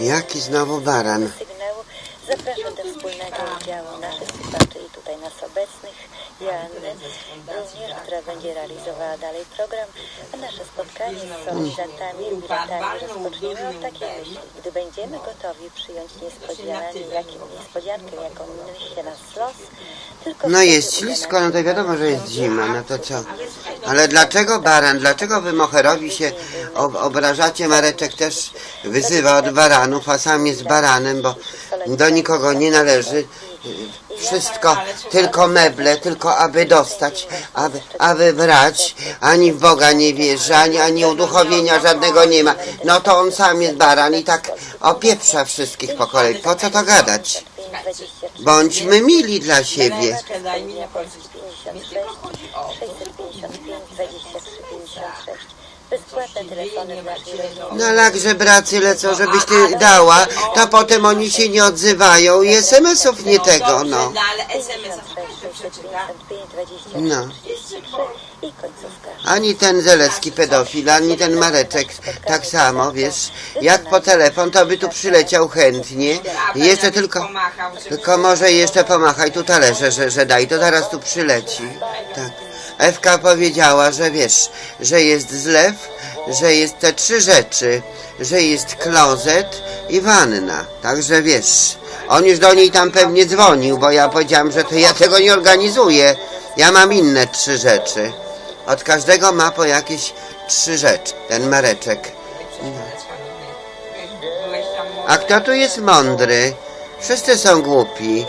Jaki znowu baran? Zapraszam do wspólnego udziału naszych słuchaczy i tutaj nas obecnych, Joanny również, która będzie realizowała dalej program, a nasze spotkanie z solenizantami i biletami rozpoczniemy od takiej myśli. Gdy będziemy gotowi przyjąć niespodziankę, jakim, niespodziankę, jaką niesie nas los, No jest ślisko, no to wiadomo, że jest zima, no to co? Ale dlaczego baran? Dlaczego wy moherowi się ob obrażacie? Mareczek też wyzywa od baranów, a sam jest baranem, bo do nikogo nie należy. Wszystko, tylko meble, tylko aby dostać, aby, aby brać. Ani w Boga nie wierzy, ani, ani uduchowienia żadnego nie ma. No to on sam jest baran i tak opieprza wszystkich po kolei. Po co to gadać? 23 Bądźmy mili dla siebie. Daj mi na Polski 56 655 23 56 Bezpłatne telefony w naszej rodzinie. No ale jak żebracy lecą, żebyś ty dała, to potem oni się nie odzywają i SMS-ów nie tego, no. no ale SMS-ów 56 655 23. 33 i końcówka. Ani ten Zelecki pedofil, ani ten Mareczek tak samo, wiesz. Jak po telefon, to by tu przyleciał chętnie. Jeszcze tylko, tylko może jeszcze pomachaj tu talerze, że, że daj, to zaraz tu przyleci. Tak. Ewka powiedziała, że wiesz, że jest zlew, że jest te trzy rzeczy, że jest klozet i wanna. Także wiesz, on już do niej tam pewnie dzwonił, bo ja powiedziałam, że to ja tego nie organizuję. Ja mam inne trzy rzeczy. Od każdego ma po jakieś trzy rzeczy, ten Mareczek. A kto tu jest mądry? Wszyscy są głupi.